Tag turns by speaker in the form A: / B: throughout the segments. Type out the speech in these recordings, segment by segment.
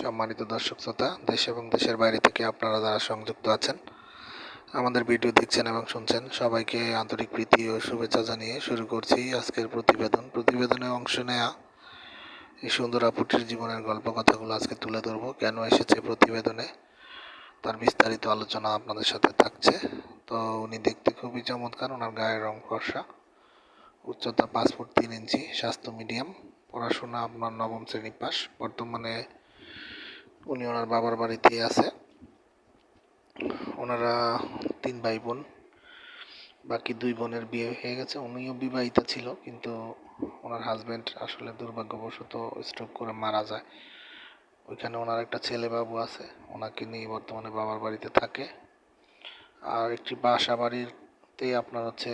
A: সম্মানিত দর্শক শ্রোতা, দেশ এবং দেশের বাইরে থেকে আপনারা যারা সংযুক্ত আছেন, আমাদের ভিডিও দেখছেন এবং শুনছেন, সবাইকে আন্তরিক প্রীতি ও শুভেচ্ছা জানিয়ে শুরু করছি আজকের প্রতিবেদন। প্রতিবেদনে অংশ নেয়া এই সুন্দর আপুটির জীবনের গল্প কথাগুলো আজকে তুলে ধরবো। কেন এসেছে প্রতিবেদনে? তার বিস্তারিত আলোচনা আপনাদের সাথে থাকছে। তো উনি দেখতে খুবই চমৎকার, ওনার গায়ের রং ফর্সা, উচ্চতা পাঁচ ফুট তিন ইঞ্চি, স্বাস্থ্য মিডিয়াম, পড়াশোনা আপনার নবম শ্রেণি পাস বর্তমানে উনি ওনার বাবার বাড়িতেই আছে। ওনারা তিন ভাই বোন বাকি দুই বোনের বিয়ে হয়ে গেছে। উনিও বিবাহিতা ছিল, কিন্তু ওনার হাজব্যান্ড আসলে দুর্ভাগ্যবশত স্ট্রোক করে মারা যায়। ওইখানে ওনার একটা ছেলে বাবু আছে, ওনাকে নিয়ে বর্তমানে বাবার বাড়িতে থাকে। আর একটি বাসা বাড়িতে আপনার হচ্ছে,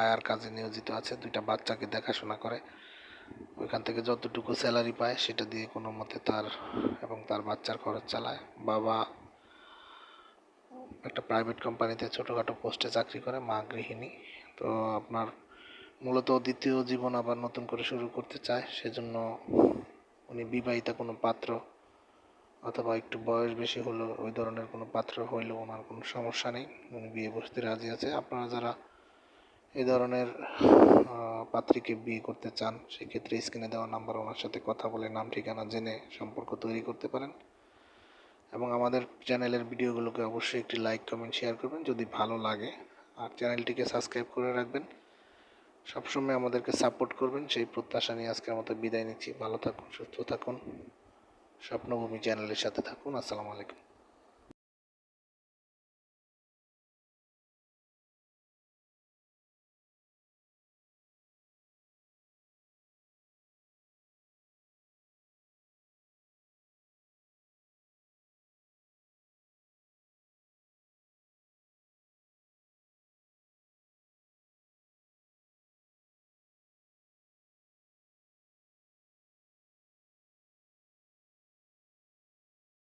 A: আয়ার কাজে নিয়োজিত আছে, দুইটা বাচ্চাকে দেখাশোনা করে। ওইখান থেকে যতটুকু স্যালারি পায়, সেটা দিয়ে কোনো মতে তার এবং তার বাচ্চার খরচ চালায়। বাবা একটা প্রাইভেট কোম্পানিতে ছোটোখাটো পোস্টে চাকরি করে, মা গৃহিণী। তো আপনার মূলত দ্বিতীয় জীবন আবার নতুন করে শুরু করতে চায়, সেজন্য উনি বিবাহিতা কোনো পাত্র অথবা একটু বয়স বেশি হলো ওই ধরনের কোনো পাত্র হইলেও ওনার কোনো সমস্যা নেই। উনি বিয়ে বসতে রাজি আছে। আপনারা যারা এই ধরনের পাত্রীকে বিয়ে করতে চান, সেক্ষেত্রে স্ক্রিনে দেওয়া নাম্বার ওনার সাথে কথা বলে নাম, ঠিকানা জেনে সম্পর্ক তৈরি করতে পারেন। এবং আমাদের চ্যানেলের ভিডিওগুলোকে অবশ্যই একটি লাইক কমেন্ট শেয়ার করবেন যদি ভালো লাগে। আর চ্যানেলটিকে সাবস্ক্রাইব করে রাখবেন। সবসময় আমাদেরকে সাপোর্ট করবেন। সেই প্রত্যাশা নিয়ে আজকের মতো বিদায় নিচ্ছি। ভালো থাকুন, সুস্থ থাকুন। স্বপ্নভূমি চ্যানেলের সাথে থাকুন। আসসালামু আলাইকুম।